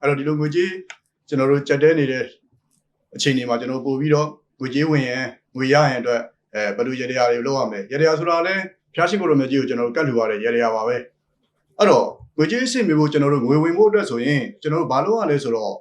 အဲ့တော့ဒီလိုငွေကြေးကျွန်တော်တို့ကြက်တဲနေတဲ့အခြေအနေမှာကျွန်တော်ပို့ပြီးတော့ငွေကြေးဝင်ရင်ငွေရရင်အတွက်အဲဘယ်လိုရေတရာတွေလုပ်ရမလဲရေတရာဆိုတာလည်းဖျားရှိခိုးလိုမြတ်ကြီးကိုကျွန်တော်တို့ကတ်လူရတဲ့ရေတရာပါပဲအဲ့တော့ငွေကြေးအဆင့်မျိုးကိုကျွန်တော်တို့ငွေဝင်ဖို့အတွက်ဆိုရင်ကျွန်တော်တို့ဘာလုပ်ရလဲဆိုတော့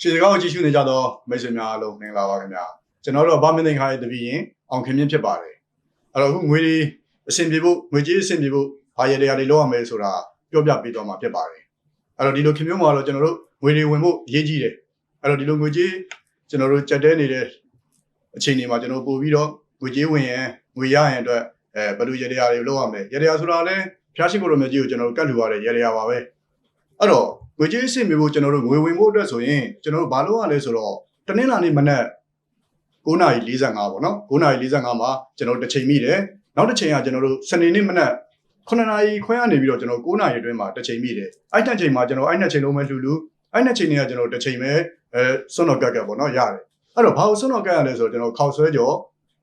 ရှေ့စကားကိုကြည့်ရှုနေကြတော့မိတ်ဆွေများအားလုံးမင်္ဂလာပါခင်ဗျာကျွန်တော်တို့ဗမင်းသိန်းခါရဲ့တပည့်ရင်အောင်ခင်မြင့်ဖြစ်ပါတယ်အဲ့တော့အခုငွေတွေအဆင်ပြေဖို့ငွေကြေးအဆင်ပြေဖို့ဘာရတရားတွေလုပ်ရမယ်ဆိုတာပြောပြပေးတော့မှာဖြစ်ပါတယ်အဲ့တော့ဒီလိုခင်မျိုးမှာတော့ကျွန်တော်တို့ငွေတွေဝင်ဖို့အရေးကြီးတယ်အဲ့တော့ဒီလိုငွေကြေးကျွန်တော်တို့ကြက်တဲနေတဲ့အခြေအနေမှာကျွန်တော်ပို့ပြီးတော့ငွေကြေးဝင်ရင်ငွေရရင်အတွက်အဲဘယ်လိုရတရားတွေလုပ်ရမလဲရတရားဆိုတာလည်းဖျားရှိခိုးလိုမြတ်ကြီးကိုကျွန်တော်တို့ကတ်လူရတဲ့ရတရားပါပဲ အဲ့တော့ငွေကြေးအဆင့်မျိုးကိုကျွန်တော်တို့ငွေဝင်ဖို့အတွက်ဆိုရင်ကျွန်တော်တို့ဘာလုပ်ရလဲဆိုတော့တနင်္လာနေ့မနက်9:45ပေါ့နော်9:45မှာကျွန်တော်တို့တစ်ချိန်မိတယ်နောက်တစ်ချိန်ကကျွန်တော်တို့စနေနေ့မနက်9နာရီခွဲကနေပြီးတော့ကျွန်တော်9နာရီအတွင်းမှာတစ်ချိန်မိတယ်အဲ့တစ်ချိန်မှာကျွန်တော်အဲ့နှစ်ချိန်လုံးပဲလှူလူအဲ့နှစ်ချိန်တွေကကျွန်တော်တစ်ချိန်ပဲအဲစွန့်တော်ကက်ကက်ပေါ့နော်ရတယ်အဲ့တော့ဘာလို့စွန့်တော်ကက်ရလဲဆိုတော့ကျွန်တော်ခေါက်ဆွဲကြော်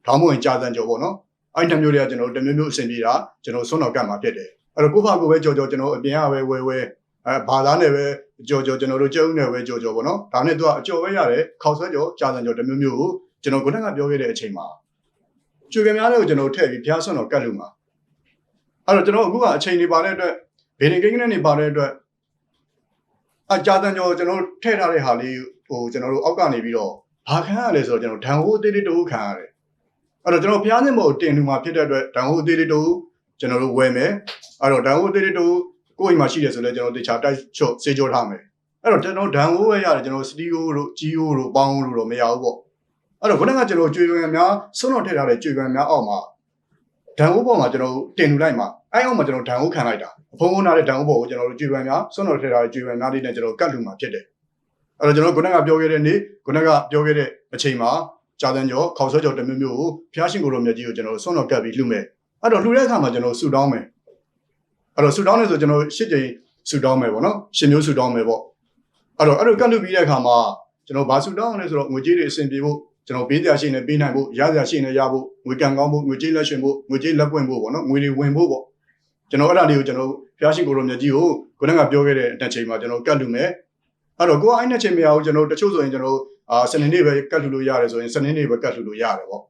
ထောင်းမဝင်ကြာစံကြော်ပေါ့နော်အဲ့နှစ်မျိုးတွေကကျွန်တော်တို့တစ်မျိုးမျိုးအဆင်ပြေတာကျွန်တော်စွန့်တော်ကက်မှာဖြစ်တယ်အဲ့တော့ကိုယ့်ဘာကိုယ်ပဲကြော်ကြော်ကျွန်တော်အပြင်ကပဲဝဲဝဲ အဲဘာသာနဲ့ပဲကြော်ကြော်ကျွန်တော်တို့ကျုံနဲ့ပဲကြော်ကြော်ပေါ့နော်ဒါနဲ့သူကအကြော်ပဲရတယ်ခေါက်ဆွဲကြော်ကြာစံကြော်တစ်မျိုးမျိုးကိုကျွန်တော်ခုနကပြောခဲ့တဲ့အချိန်မှာကျွေကများတွေကိုကျွန်တော်ထည့်ပြီးဖျားစွန့်တော်ကတ်လို့မှာအဲ့တော့ကျွန်တော်အခုကအချိန်တွေပါတဲ့အတွက်ဘေးရင်ကိန်းကနေနေပါတဲ့အတွက်အကြာတန်ကြော်ကျွန်တော်ထည့်ထားတဲ့ဟာလေးဟိုကျွန်တော်တို့အောက်ကနေပြီးတော့ဘာခံရလဲဆိုတော့ကျွန်တော်ဓာန်ဟိုးအသေးလေးတူခံရတယ်အဲ့တော့ကျွန်တော်ဖျားစင်မို့တင်လူမှာဖြစ်တဲ့အတွက်ဓာန်ဟိုးအသေးလေးတူကျွန်တော်တို့ဝယ်မယ်အဲ့တော့ဓာန်ဟိုးအသေးလေးတူ ကိုယ့်အိမ်မှာရှိတယ်ဆိုလဲကျွန်တော်တေချာတိုက်ချော့စေကြောထားမယ်အဲ့တော့ကျွန်တော်ဓာန်ဟိုးပဲရတယ်ကျွန်တော်စတီယိုတို့ဂျီယိုတို့ပေါင်းတို့တော့မရဘူးပေါ့အဲ့တော့ခုနကကျွန်တော်ကြွေရွယ်များစွန့်တော်ထည့်ထားတဲ့ကြွေရွယ်များအောက်မှာဓာန်ဟိုးပေါ်မှာကျွန်တော်တင်လူလိုက်မှာအဲ့အောက်မှာကျွန်တော်ဓာန်ဟိုးခံလိုက်တာအဖုံးဖုံးထားတဲ့ဓာန်ဟိုးပေါ်ကိုကျွန်တော်တို့ကြွေရွယ်များစွန့်တော်ထည့်ထားတဲ့ကြွေရွယ်များလေးနဲ့ကျွန်တော်ကတ်လူမှာဖြစ်တယ်အဲ့တော့ကျွန်တော်ခုနကပြောခဲ့တဲ့နေ့ခုနကပြောခဲ့တဲ့အချိန်မှာကြာတန်းကျော်ခေါက်ဆွဲကျော်တစ်မျိုးမျိုးကိုဖျားရှင်ကိုလိုမြတ်ကြီးကိုကျွန်တော်စွန့်တော်ကတ်ပြီးလှူမယ်အဲ့တော့လှူတဲ့အခါမှာကျွန်တော်ဆူတောင်းမယ် အဲ့တော့ဆူတောင်းနေဆိုကျွန်တော်ရှစ်ကြိမ်ဆူတောင်းမယ်ပေါ့နော်ရှင်မျိုးဆူတောင်းမယ်ပေါ့အဲ့တော့အဲ့လိုကတ်လူပြီးတဲ့အခါမှာကျွန်တော်ဘာဆူတောင်းအောင်လဲဆိုတော့ငွေကြေးတွေအဆင်ပြေဖို့ကျွန်တော်ပေးစရာရှိနေပေးနိုင်ဖို့ရစရာရှိနေရဖို့ငွေကံကောင်းဖို့ငွေကြေးလက်ရှင်ဖို့ငွေကြေးလက်ပွင့်ဖို့ပေါ့နော်ငွေတွေဝင်ဖို့ပေါ့ကျွန်တော်အဲ့ဒါလေးကိုကျွန်တော်ဖျားရှင်ကိုလိုမြတ်ကြီးကိုခုနကပြောခဲ့တဲ့အချိန်မှာကျွန်တော်ကတ်လူမယ်အဲ့တော့ကိုကအဲ့နှစ်ချိန်မရဘူးကျွန်တော်တချို့ဆိုရင်ကျွန်တော်အာစနေနေ့ပဲကတ်လူလို့ရတယ်ဆိုရင်စနေနေ့ပဲကတ်လူလို့ရတယ်ပေါ့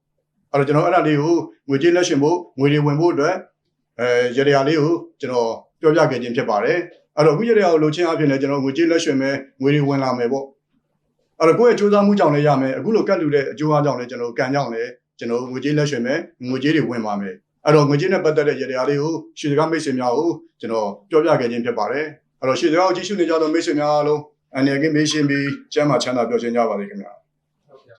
အဲ့တော့ကျွန်တော်အဲ့ဒါလေးကိုငွေကြေးလက်ရှင်ဖို့ငွေတွေဝင်ဖို့အတွက် အဲရရလေးကိုကျွန်တော်ပြောပြခဲ့ခြင်းဖြစ်ပါတယ်အဲ့တော့အခုရရကိုလိုချင်အဖြစ်လဲကျွန်တော်ငွေကြေးလက်ရှင်မယ်ငွေတွေဝင်လာမယ်ပေါ့အဲ့တော့ကိုယ့်ရဲ့စူးစမ်းမှုကြောင့်လည်းရမယ်အခုလိုကတ်လူတဲ့အကျိုးအကြောင်းလည်းကျွန်တော်ကံကြောင့်လည်းကျွန်တော်ငွေကြေးလက်ရှင်မယ်ငွေကြေးတွေဝင်ပါမယ်အဲ့တော့ငွေကြေးနဲ့ပတ်သက်တဲ့ရရလေးကိုရှေ့စကားမိတ်ဆွေများကိုကျွန်တော်ပြောပြခဲ့ခြင်းဖြစ်ပါတယ်အဲ့တော့ရှေ့စကားကိုကြည့်ရှုနေကြသောမိတ်ဆွေများအားလုံးအနေနဲ့မေးရှင်းပြီးကျမ်းမာချမ်းသာပြောချင်ကြပါစေခင်ဗျာ